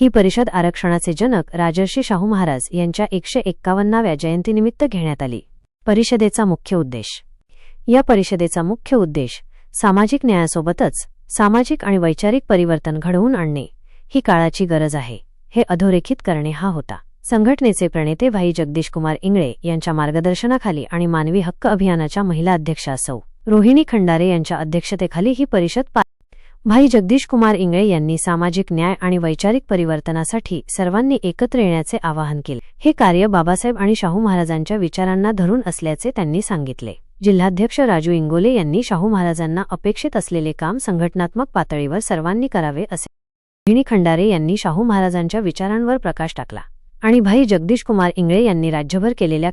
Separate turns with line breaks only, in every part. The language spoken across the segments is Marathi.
ही परिषद आरक्षणाचे जनक राजर्षी शाहू महाराज यांच्या एकशे एक्कावन्नाव्या जयंतीनिमित्त घेण्यात आली. परिषदेचा मुख्य उद्देश. या परिषदेचा मुख्य उद्देश सामाजिक न्यायासोबतच सामाजिक आणि वैचारिक परिवर्तन घडवून आणणे ही काळाची गरज आहे हे अधोरेखित करणे हा होता. संघटनेचे प्रणेते भाई जगदीश कुमार इंगळे यांच्या मार्गदर्शनाखाली आणि मानवी हक्क अभियानाच्या महिला अध्यक्षा सौ. रोहिणी खंडारे यांच्या अध्यक्षतेखाली ही परिषद भाई जगदीश कुमार इंगळे यांनी सामाजिक न्याय आणि वैचारिक परिवर्तनासाठी सर्वांनी एकत्र येण्याचे आवाहन केले. हे कार्य बाबासाहेब आणि शाहू महाराजांच्या विचारांना धरून असल्याचे त्यांनी सांगितले. जिल्हाध्यक्ष राजू इंगोले यांनी शाहू महाराजांना अपेक्षित असलेले काम संघटनात्मक पातळीवर सर्वांनी करावे असे. रोहिणी खंडारे यांनी शाहू महाराजांच्या विचारांवर प्रकाश टाकला. आणि भाई जगदीश कुमार इंगळे यांनी राज्यभर केलेल्या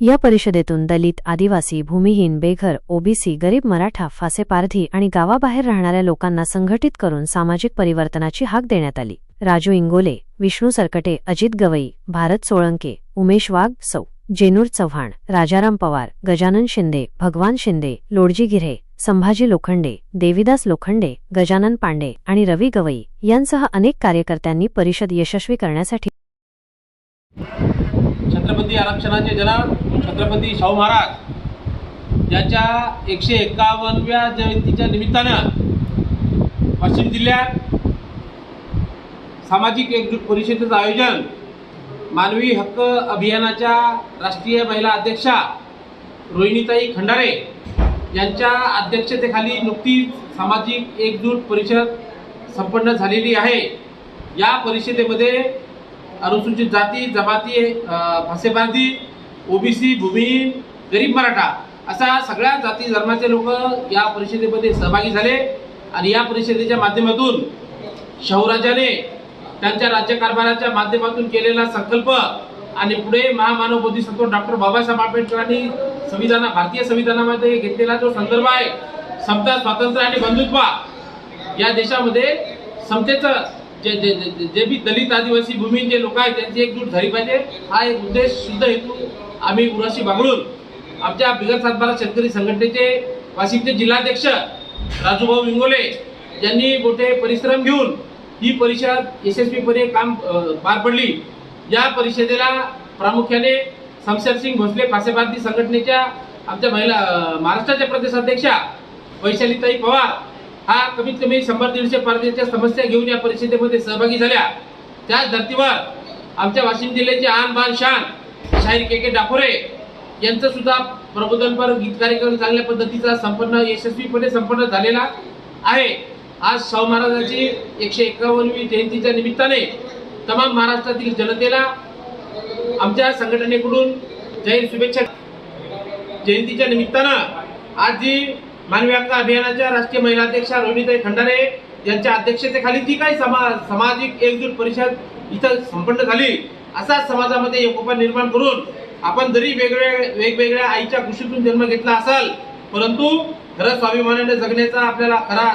या परिषदेतून दलित आदिवासी भूमिहीन बेघर ओबीसी गरीब मराठा फासेपारधी आणि गावाबाहेर राहणाऱ्या लोकांना संघटित करून सामाजिक परिवर्तनाची हाक देण्यात आली. राजू इंगोले विष्णू सरकटे अजित गवई भारत सोळंके उमेश वाघ सौ जेनूर चव्हाण राजाराम पवार गजानन शिंदे भगवान शिंदे लोडजी गिरे संभाजी लोखंडे देविदास लोखंडे गजानन पांडे आणि रवी गवई यांसह अनेक कार्यकर्त्यांनी परिषद यशस्वी करण्यासाठी
मराठी आरक्षणाचे जनक छत्रपती शाहू महाराज यांच्या एकशे एक्कावन्नव्या जयंतीच्या निमित्तानं वाशिम जिल्ह्यात सामाजिक एकजूट परिषदेचं आयोजन मानवी हक्क अभियानाच्या राष्ट्रीय महिला अध्यक्षा रोहिणीताई खंडारे यांच्या अध्यक्षतेखाली नुकतीच सामाजिक एकजूट परिषद संपन्न झालेली आहे. या परिषदेमध्ये अनुसूचित जाती जमाती अ, ओबीसी भूमिहीन गरीब मराठा असा सगळ्या जाती धर्माचे लोक या परिषदेमध्ये सहभागी झाले आणि या परिषदेच्या माध्यमातून शहराजाने त्यांच्या राज्यकारभाराच्या माध्यमातून केलेला संकल्प आणि पुढे महामानव बोधिसत्व डॉक्टर बाबासाहेब आंबेडकरांनी संविधाना भारतीय संविधानामध्ये घेतलेला जो संदर्भ आहे समता स्वातंत्र्य आणि बंधुत्व या देशामध्ये समतेचं जे जे जे- बी दलित आदिवासी भूमीन जे लोक आहेत त्यांची एकजूट झाली पाहिजे. हा एक उद्देश शुद्ध हेतू आम्ही उराशी बागळून आमच्या बिगर सातबारा शेतकरी संघटनेचे वाशिमचे जिल्हाध्यक्ष राजूभाऊ विंगोले यांनी मोठे परिश्रम घेऊन ही परिषद यशस्वीपणे काम पार पडली. या परिषदेला प्रामुख्याने शमशेरसिंग भोसले फासेबांधी संघटनेच्या आमच्या महिला महाराष्ट्राच्या प्रदेशाध्यक्षा वैशालीताई पवार हा कमीत कमी शंभर दीडशे पारदेच्या समस्या घेऊन या परिषदेमध्ये सहभागी झाल्या. त्याच धर्तीवर आमच्या वाशिम जिल्ह्याचे आन बान शान शाहीर के के डाकोरे यांचं सुद्धा प्रबोधनपर गीत कार्यक्रम चांगल्या पद्धतीचा संपन्न यशस्वीपणे संपन्न झालेला आहे. आज शाहू महाराजांची एकशे एकावन्नवी जयंतीच्या निमित्ताने तमाम महाराष्ट्रातील जनतेला आमच्या संघटनेकडून जाहीर शुभेच्छा. जयंतीच्या निमित्तानं आज जी मानवी हक्क अभियानाच्या राष्ट्रीय महिला अध्यक्षा रोहिणीताई खंडारे यांच्या अध्यक्षतेखाली जी काही समा सामाजिक एकजूट परिषद इथं संपन्न झाली? असाच समाजामध्ये एकोपा निर्माण करून आपण जरी वेगवेगळ्या वेगवेगळ्या आईच्या कुशीतून जन्म घेतला असाल परंतु खरं स्वाभिमानाने जगण्याचा आपल्याला खरा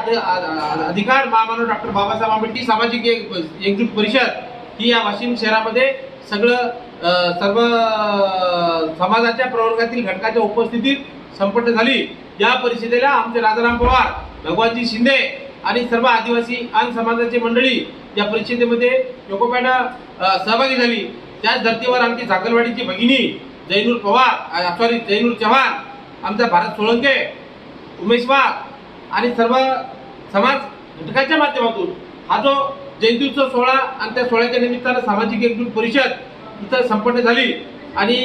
अधिकार महामानव डॉक्टर बाबासाहेब आंबेडकर सामाजिक एक एकजूट परिषद ही या वाशिम शहरामध्ये सगळं सर्व समाजाच्या प्रवर्गातील घटकाच्या उपस्थितीत संपन्न झाली. या परिषदेला आमचे राजाराम पवार भगवानजी शिंदे आणि सर्व आदिवासी आणि समाजाची मंडळी या परिषदेमध्ये योकोपॅनं सहभागी झाली. त्याच धर्तीवर आमची झाकलवाडीची भगिनी जैनूर पवार सॉरी जैनूर चव्हाण आमचा भारत सोळंके उमेश वाघ आणि सर्व समाज घटकाच्या माध्यमातून हा जो जयंतीचा सोहळा आणि त्या सोहळ्याच्या निमित्तानं सामाजिक एकजूट परिषद इथं संपन्न झाली. आणि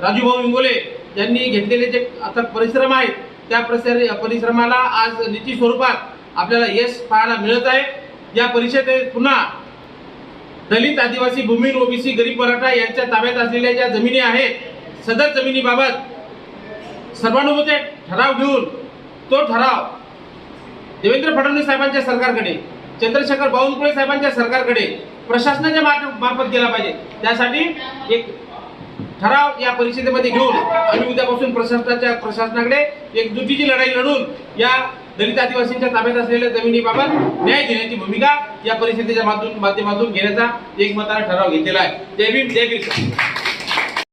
राजूभाऊ इंगोले ज्यांनी घेतलेले जे आता परिश्रम आहेत त्या परिसर परिश्रमाला आज निश्चित स्वरूपात आपल्याला यश पाहायला मिळत आहे. या परिषदेत पुन्हा दलित आदिवासी भूमीन ओबीसी गरीब मराठा यांच्या ताब्यात असलेल्या ज्या जमिनी आहेत सदर जमिनीबाबत सर्वानुमते ठराव घेऊन तो ठराव देवेंद्र फडणवीस साहेबांच्या सरकारकडे चंद्रशेखर बावनकुळे साहेबांच्या सरकारकडे प्रशासनाच्या मार्फ- मार्फत गेला पाहिजे. त्यासाठी एक ठराव या परिषदेमध्ये घेऊन आम्ही उद्यापासून प्रशासनाच्या प्रशासनाकडे एकजुटीची लढाई लढून या दलित आदिवासींच्या ताब्यात असलेल्या जमिनीबाबत न्याय देण्याची भूमिका या परिषदेच्या माध्यमातून घेण्याचा एकमताने ठराव घेतलेला आहे. जय भीम जय भीम